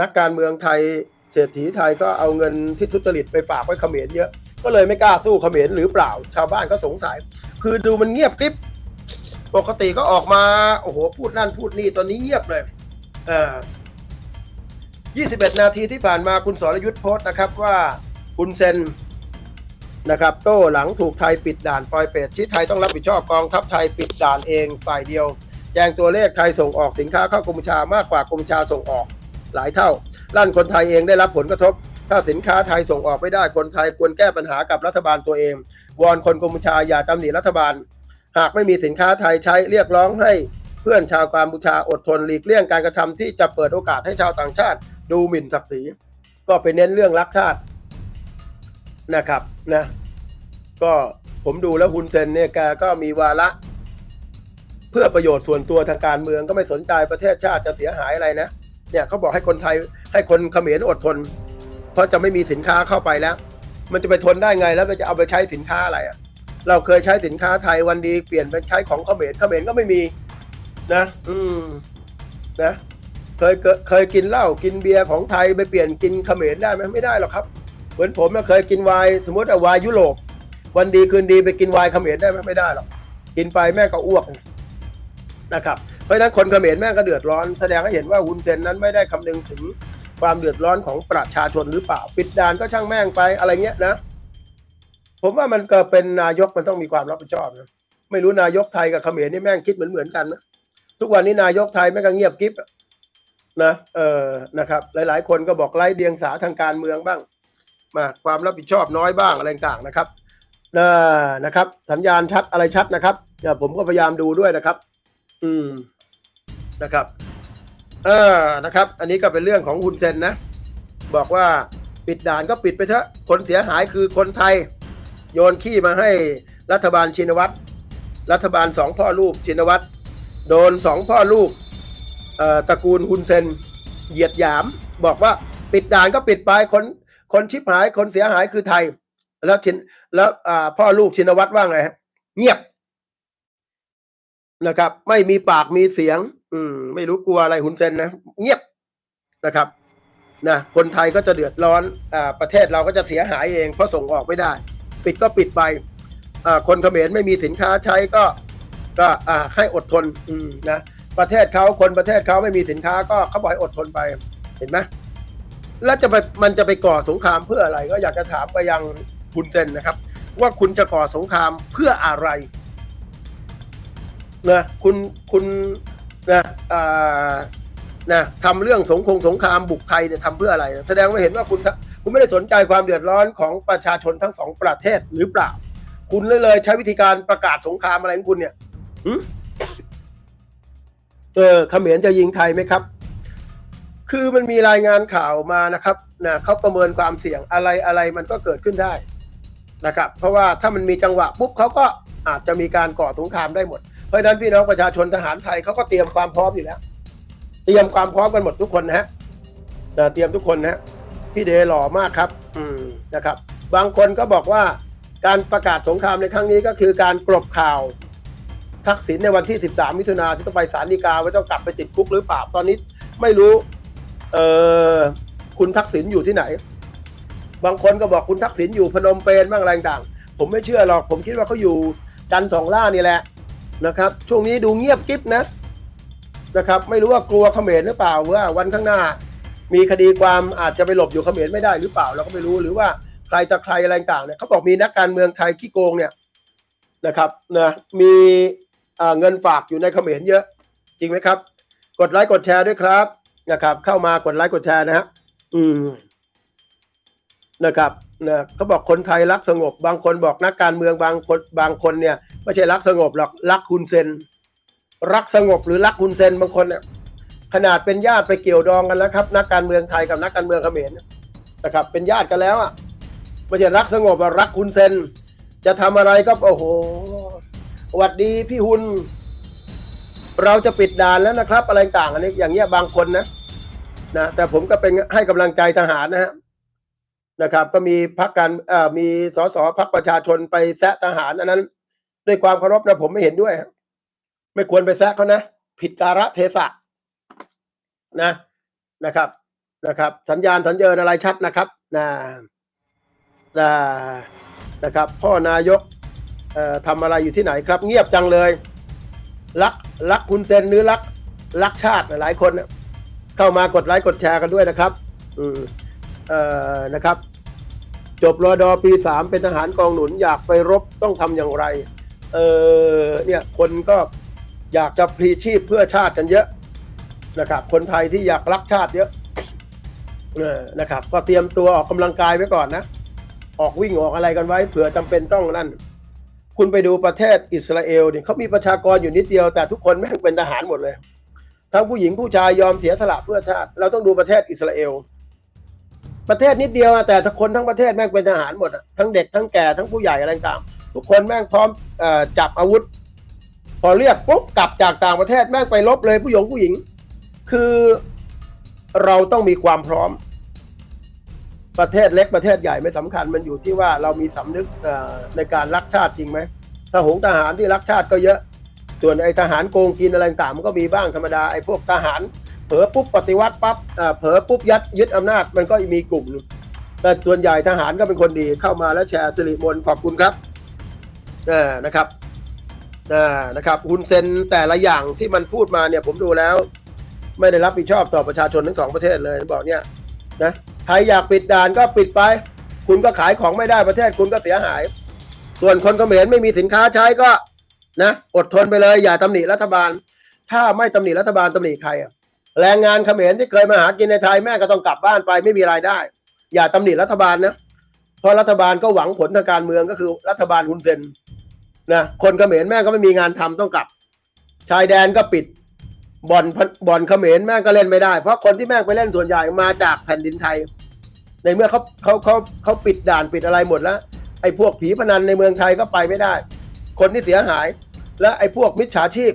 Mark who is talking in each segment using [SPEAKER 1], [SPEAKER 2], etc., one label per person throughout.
[SPEAKER 1] นักการเมืองไทยเศรษฐีไทยก็เอาเงินที่ทุจริตไปฝากไว้เขมรเยอะ ก็เลยไม่กล้าสู้เขมรหรือเปล่า ชาวบ้านก็สงสัย คือดูมันเงียบกริบปกติก็ออกมาโอ้โหพูดนั่นพูดนี่ตอนนี้เงียบเลยเออ21 นาทีที่ผ่านมาคุณสรยุทธ์โพสต์นะครับว่าคุณเซนนะครับ โต้หลังถูกไทยปิดด่านปลอยเป็ดที่ไทยต้องรับผิดชอบกองทัพไทยปิดด่านเองฝ่ายเดียวแจ้งตัวเลขไทยส่งออกสินค้าเข้ากัมชามากกว่ากัมชาส่งออก หลายเท่าลั่นคนไทยเองได้รับผลกระทบ ถ้าสินค้าไทยส่งออกไม่ได้คนไทยควรแก้ปัญหากับรัฐบาลตัวเอง วอนคนกัมพูชาอย่าตำหนิรัฐบาล หากไม่มีสินค้าไทยใช้เรียกร้องให้เพื่อนชาวกัมพูชาอดทนหลีกเลี่ยงการกระทำที่จะเปิดโอกาสให้ชาวต่างชาติ ดูหมิ่นศักดิ์ศรีก็ไปเน้นเรื่องรักชาตินะครับนะก็ผมดูแล้วฮุนเซนเนี่ยแกก็มีวาระ เพื่อประโยชน์ส่วนตัวทางการเมืองก็ไม่สนใจประเทศชาติจะเสียหายอะไรนะ เนี่ยเขาบอกให้คนไทยให้คนเขมรอดทน เพราะจะไม่มีสินค้าเข้าไปแล้ว มันจะไปทนได้ไงแล้วมันจะเอาไปใช้สินค้าอะไรอะ เราเคยใช้สินค้าไทยวันดีเปลี่ยนเป็นใช้ของเขมรเขมรก็ไม่มี นะ อืมนะเคยเคยกินเหล้ากินเบียร์ของไทยไปเปลี่ยนกินเขมรได้ไหมไม่ได้หรอกครับ เหมือนผมเคยกินไวน์สมมติเอาไวน์ยุโรปวันดีคืนดีไปกินไวน์เขมรได้ไหมไม่ได้หรอกกินไปแม่ก็อ้วก นะครับเพราะฉะนั้นคนเขมรแม่งก็เดือดร้อนแสดงให้เห็นว่าวุนเซนนั้นไม่ได้คำนึงถึงความเดือดร้อนของประชาชนหรือเปล่า ปิดด่านก็ช่างแม่งไปอะไรเงี้ยนะ ผมว่ามันก็เป็นนายกมันต้องมีความรับผิดชอบนะไม่รู้นายกไทยกับเขมรนี่แม่งคิดเหมือนเหมือนกันนะทุกวันนี้นายกไทยแม่งก็เงียบกิ๊บนะเออนะครับ หลาย ๆ คนก็บอกไร้เดียงสาทางการเมืองบ้างมาความรับผิดชอบน้อยบ้างอะไรต่างๆนะครับนะนะครับ สัญญาณชัดอะไรชัดนะครับเดี๋ยวผมก็พยายามดูด้วยนะครับ อืมนะครับเออนะครับ อันนี้ก็เป็นเรื่องของฮุนเซนนะ บอกว่าปิดด่านก็ปิดไปเถอะคนเสียหายคือคนไทย โยนขี้มาให้รัฐบาลชินวัตรรัฐบาลสองพ่อลูกชินวัตรโดนสองพ่อลูกตระกูลฮุนเซน เหยียดหยาม บอกว่าปิดด่านก็ปิดไปคนคนชิบหายคนเสียหายคือไทย แล้วชินแล้วพ่อลูกชินวัตรว่าไงฮะเงียบ นะครับ ไม่มีปากมีเสียง อืม ไม่รู้กลัวอะไรฮุนเซนนะ เงียบนะครับนะคนไทยก็จะเดือดร้อนอ่าประเทศเราก็จะเสียหายเอง เพราะส่งออกไม่ได้ ปิดก็ปิดไปอ่าคนเขมรไม่มีสินค้าใช้ก็ก็อ่าให้อดทนอืมนะประเทศเขาคนประเทศเขาไม่มีสินค้าก็เขาบอกให้อดทนไปเห็นไหมแล้วจะไปมันจะไปก่อสงครามเพื่ออะไร ก็อยากจะถามไปยังคุณเซนนะครับ ว่าคุณจะก่อสงครามเพื่ออะไร นะคุณคุณนะอ่านะทำเรื่องสงคงสงครามบุกไทยเนี่ยทำเพื่ออะไร แสดงว่าเห็นว่าคุณคุณไม่ได้สนใจความเดือดร้อนของประชาชนทั้งสองประเทศหรือเปล่า คุณเลยเลยใช้วิธีการประกาศสงครามอะไรของคุณเนี่ยเออเขมรจะยิงไทยไหมครับ คือมันมีรายงานข่าวมานะครับนะเขาประเมินความเสี่ยงอะไรอะไรมันก็เกิดขึ้นได้นะครับ เพราะว่าถ้ามันมีจังหวะปุ๊บเขาก็อาจจะมีการก่อสงครามได้หมด เพราะนั้นพี่น้องประชาชนทหารไทยเขาก็เตรียมความพร้อมอยู่แล้ว เตรียมความพร้อมกันหมดทุกคนนะฮะเตรียมทุกคนนะฮะพี่เดหล่อมากครับ อืมนะครับ บางคนก็บอกว่าการประกาศสงครามในครั้งนี้ก็คือการกลบข่าว ทักษิณในวันที่ 13 มิถุนาที่ต้องไปศาลฎีกาว่าต้องกลับไปติดคุกหรือเปล่าตอนนี้ไม่รู้ เออคุณทักษิณอยู่ที่ไหน บางคนก็บอกคุณทักษิณอยู่พนมเปญบ้างอะไรต่างผมไม่เชื่อหรอก ผมคิดว่าเขาอยู่จันทร์สองล่านี่แหละ นะครับ ช่วงนี้ดูเงียบกิ๊บนะนะครับ ไม่รู้ว่ากลัวเขมรหรือเปล่าว่าวันข้างหน้า มีคดีความอาจจะไปหลบอยู่เขมรไม่ได้หรือเปล่าเราก็ไม่รู้หรือว่าใครจะใครอะไรต่างเนี่ยเขาบอกมีนักการเมืองไทยขี้โกงเนี่ยนะครับนะมีเงินฝากอยู่ในเขมรเยอะ จริงไหมครับ กดไลค์กดแชร์ด้วยครับนะครับ เข้ามากดไลค์กดแชร์นะฮะอืม นะครับนะเขาบอกคนไทยรักสงบ บางคนบอกนักการเมืองบางคนบางคนเนี่ยไม่ใช่รักสงบหรอกรักคุณเซน รักสงบหรือรักคุณเซนบางคนเนี่ยขนาดเป็นญาติไปเกี่ยวดองกันแล้วครับ นักการเมืองไทยกับนักการเมืองเขมรนะครับ เป็นญาติกันแล้วอะไม่ใช่รักสงบอะรักคุณเซน จะทำอะไรก็โอ้โหสวัสดีพี่หุนเราจะปิดด่านแล้วนะครับ อะไรต่างอันนี้อย่างเงี้ยบางคนนะนะแต่ผมก็เป็นให้กำลังใจทหารนะฮะ นะครับ ก็มีพักการมีสสพักประชาชนไปแซะทหารอันนั้น ด้วยความเคารพนะผมไม่เห็นด้วย ไม่ควรไปแซะเขานะ ผิดการะเทศะนะนะครับนะครับ สัญญาณสัญญาณอะไรชัดนะครับนะนะนะครับ พ่อนายกทำอะไรอยู่ที่ไหนครับ เงียบจังเลย รักรักคุณเซนหรือรักรักชาติหลายคน เข้ามากดไลค์กดแชร์กันด้วยนะครับ อืมเอ่อนะครับ จบรอดอปีสามเป็นทหารกองหนุนอยากไปรบต้องทำอย่างไร เออเนี่ยคนก็อยากจะพลีชีพเพื่อชาติกันเยอะนะครับคนไทยที่อยากรักชาติเยอะเออนะครับก็เตรียมตัวออกกำลังกายไว้ก่อนนะ ออกวิ่งออกอะไรกันไว้เผื่อจำเป็นต้องนั่น คุณไปดูประเทศอิสราเอลเนี่ยเขามีประชากรอยู่นิดเดียว แต่ทุกคนแม่งเป็นทหารหมดเลย ทั้งผู้หญิงผู้ชายยอมเสียสละเพื่อชาติ เราต้องดูประเทศอิสราเอล ประเทศนิดเดียวอะแต่ทุกคนทั้งประเทศแม่งเป็นทหารหมดอะทั้งเด็กทั้งแก่ทั้งผู้ใหญ่อะไรต่างทุกคนแม่งพร้อมเอ่อจับอาวุธ พอเรียกปุ๊บกลับจากต่างประเทศแม่งไปลบเลยผู้หญิงผู้หญิง คือเราต้องมีความพร้อม ประเทศเล็กประเทศใหญ่ไม่สำคัญมันอยู่ที่ว่าเรามีสำนึกในการรักชาติจริงไหมทหงทหารที่รักชาติก็เยอะ ส่วนไอ้ทหารโกงกินอะไรต่างมันก็มีบ้างธรรมดาไอ้พวกทหาร เผลอปุ๊บปฏิวัติปั๊บเผลอปุ๊บยัดยึดอำนาจมันก็มีกลุ่ม แต่ส่วนใหญ่ทหารก็เป็นคนดีเข้ามาแล้วแชร์สิริมนขอบคุณครับนะครับนะครับคุณเซนแต่ละอย่างที่มันพูดมาเนี่ยผมดูแล้ว ไม่ได้รับผิดชอบต่อประชาชนทั้งสองประเทศเลยบอกเนี่ยนะใครอยากปิดด่านก็ปิดไป คุณก็ขายของไม่ได้ประเทศคุณก็เสียหาย ส่วนคนเขมรไม่มีสินค้าใช้ก็นะอดทนไปเลยอย่าตำหนิรัฐบาล ถ้าไม่ตำหนิรัฐบาลตำหนิใครอะ แรงงานเขมรที่เคยมาหากินในไทยแม่ก็ต้องกลับบ้านไปไม่มีรายได้ อย่าตำหนิรัฐบาลนะเพราะรัฐบาลก็หวังผลทางการเมืองก็คือรัฐบาลคุณเซนนะคนเขมรแม่ก็ไม่มีงานทำต้องกลับ ชายแดนก็ปิดบ่อนบ่อนเขมรแม่ก็เล่นไม่ได้ เพราะคนที่แม่ไปเล่นส่วนใหญ่มาจากแผ่นดินไทย ในเมื่อเขาเขาเขาเขาปิดด่านปิดอะไรหมดแล้วไอ้พวกผีพนันในเมืองไทยก็ไปไม่ได้ คนที่เสียหาย และไอ้พวกมิจฉาชีพ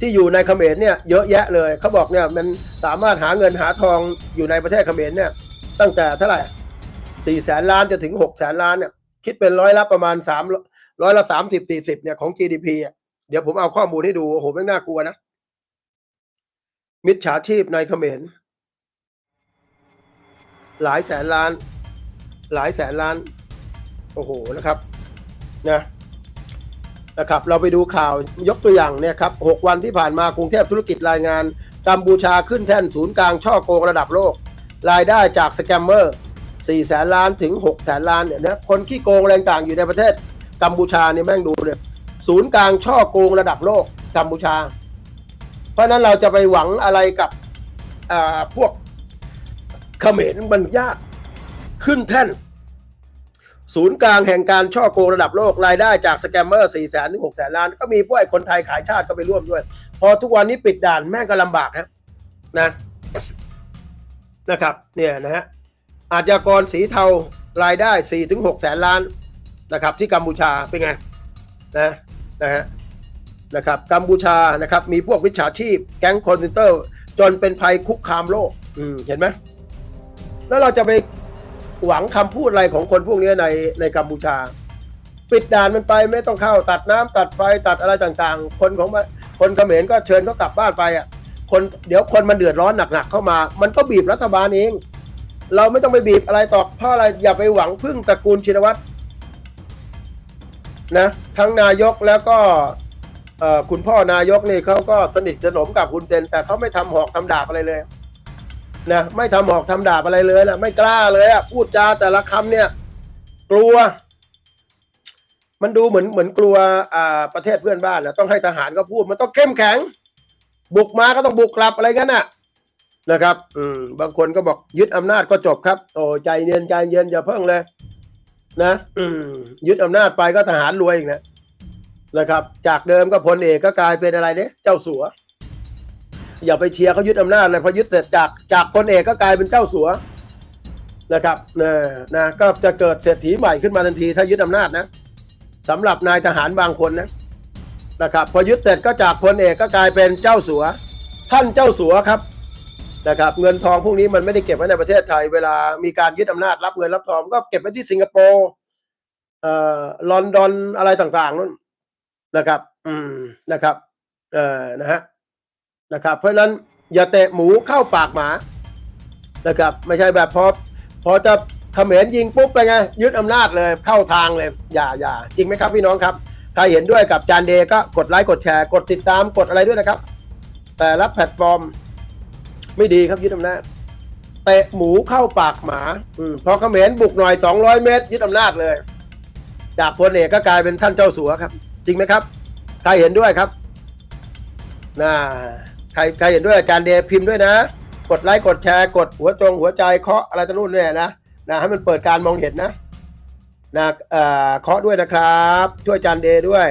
[SPEAKER 1] ที่อยู่ในเขมรเนี่ยเยอะแยะเลยเขาบอกเนี่ยมันสามารถหาเงินหาทองอยู่ในประเทศเขมรเนี่ยตั้งแต่เท่าไหร่สี่แสนล้านจะถึงหกแสนล้านเนี่ยคิดเป็นร้อยละประมาณสามร้อยละสามสิบสี่สิบเนี่ยของ GDP อะเดี๋ยวผมเอาข้อมูลให้ดูโอ้โหไม่น่ากลัวนะ มิจฉาชีพในเขมรหลายแสนล้าน หลายแสนล้าน โอ้โหนะครับ นะ นะครับเราไปดูข่าวยกตัวอย่างเนี่ยครับหกวันที่ผ่านมากรุงเทพธุรกิจรายงานกัมพูชาขึ้นแท่นศูนย์กลางช่อโกงระดับโลก รายได้จากสแกมเมอร์4แสนล้านถึง6แสนล้านเนี่ยนะคนขี้โกงอะไรต่างอยู่ในประเทศกัมพูชาเนี่ยแม่งดูเนี่ยศูนย์กลางช่อโกงระดับโลกกัมพูชา เพราะนั้นเราจะไปหวังอะไรกับอ่าพวกเขมรมันยากขึ้นแท่น ศูนย์กลางแห่งการช่อโกงระดับโลกรายได้จากสแกมเมอร์4แสนถึง6แสนล้าน ก็มีพวกไอ้คนไทยขายชาติก็ไปร่วมด้วย พอทุกวันนี้ปิดด่านแม่งก็ลำบากนะนะนะครับ เนี่ยนะฮะอาชญากรสีเทารายได้4ถึง6แสนล้านนะครับ ที่กัมพูชาเป็นไงนะนะฮะนะครับกัมพูชานะครับ มีพวกวิชาชีพ แก๊งคอนเซนเตอร์ จนเป็นภัยคุกคามโลก อืมเห็นไหมแล้วเราจะไป หวังคำพูดอะไรของคนพวกนี้ในในกัมพูชา ปิดด่านมันไปไม่ต้องเข้าตัดน้ำตัดไฟตัดอะไรต่างๆ คนของคนเขมรก็เชิญเขากลับบ้านไปอะคนเดี๋ยวคนมันเดือดร้อนหนักๆเข้ามา มันก็บีบรัฐบาลเอง เราไม่ต้องไปบีบอะไรต่อเพราะอะไรอย่าไปหวังพึ่งตระกูลชินวัตรนะทั้งนายกแล้วก็คุณพ่อนายกนี่เขาก็สนิทสนมกับคุณเซน แต่เขาไม่ทำหอกทำดาบอะไรเลย นะไม่ทำหอกทำดาบอะไรเลยนะไม่กล้าเลยอะพูดจาแต่ละคำเนี่ย กลัว มันดูเหมือนเหมือนกลัวอ่าประเทศเพื่อนบ้านนะต้องให้ทหารก็พูด มันต้องเข้มแข็ง บุกมาก็ต้องบุกกลับอะไรกันน่ะนะครับ อืม บางคนก็บอกยึดอำนาจก็จบครับ โอ้ใจเย็นใจเย็นอย่าเพิ่งเลย นะอืมยึดอำนาจไปก็ทหารรวยอีกนะนะครับ จากเดิมก็พลเอกก็กลายเป็นอะไรเนี่ยเจ้าสัว อย่าไปเชียร์เขายึดอำนาจเลยพอยึดเสร็จจากจากพลเอกก็กลายเป็นเจ้าสัวนะครับนะนะก็จะเกิดเศรษฐีใหม่ขึ้นมาทันทีถ้ายึดอำนาจนะสำหรับนายทหารบางคนนะนะครับพอยึดเสร็จก็จากพลเอกก็กลายเป็นเจ้าสัว ท่านเจ้าสัวครับนะครับ เงินทองพวกนี้มันไม่ได้เก็บไว้ในประเทศไทย เวลามีการยึดอำนาจรับเงินรับทองก็เก็บไว้ที่สิงคโปร์เอ่อลอนดอนอะไรต่างๆนั่นนะครับ อืมนะครับ เอ่อนะฮะ นะครับเพราะฉะนั้นอย่าเตะหมูเข้าปากหมานะครับไม่ใช่แบบพอพอจะเขมรยิงปุ๊บไปไงยึดอำนาจเลยเข้าทางเลยอย่าอย่าจริงไหมครับพี่น้องครับใครเห็นด้วยกับจานเดก็กดไลค์กดแชร์กดติดตามกดอะไรด้วยนะครับ แต่ละแพลตฟอร์มไม่ดีครับยึดอำนาจเตะหมูเข้าปากหมาอพอเขมรบุกหน่อย 200 เมตร ยึดอำนาจเลย จากพลเอกก็กลายเป็นท่านเจ้าสัวครับ จริงไหมครับ ใครเห็นด้วยครับน่า ใครใครเห็นด้วยอาจารย์เดพิมพ์ด้วยนะ กดไลค์กดแชร์กดหัวจงหัวใจเคาะอะไรต่างๆนู่นเนี่ยนะนะให้มันเปิดการมองเห็นนะนะเออเคาะด้วยนะครับ ช่วยอาจารย์เดด้วย